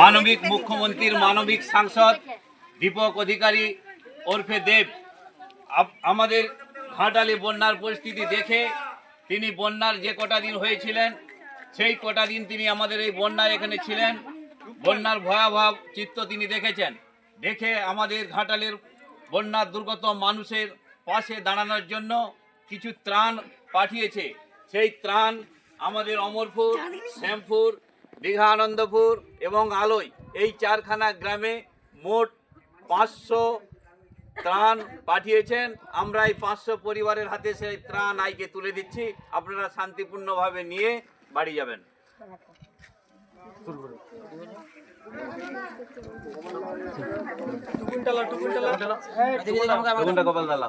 মানবিক মুখ্যমন্ত্রীর মানবিক সাংসদ, দীপক অধিকারী ওরফে দেব। আমাদের ঘাটালে বন্যার পরিস্থিতি দেখে তিনি বন্যার যে কটা দিন হয়েছিলেন, সেই কটা দিন তিনি আমাদের এই বন্যায় এখানে ছিলেন। বন্যার ভয়াবহ চিত্র তিনি দেখেছেন। দেখে আমাদের ঘাটালের বন্যার দুর্গত মানুষের পাশে দাঁড়ানোর জন্য কিছু ত্রাণ পাঠিয়েছে। সেই ত্রাণ আমাদের অমরপুর, শ্যামপুর দীঘা আনন্দপুর এবং আলোয় এই চারখানা গ্রামে মোট পাঁচশো ত্রাণ পাঠিয়েছেন। আমরা এই পাঁচশো পরিবারের হাতে সেই ত্রাণ আইকে তুলে দিচ্ছি। আপনারা শান্তিপূর্ণভাবে নিয়ে বাড়ি যাবেন। টুকুনটা কপাল দালা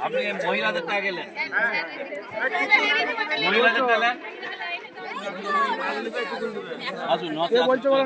আপনি মহিলাদেরটা গেলেন মহিলাদেরটা নেন আসুন আসুন, আসুন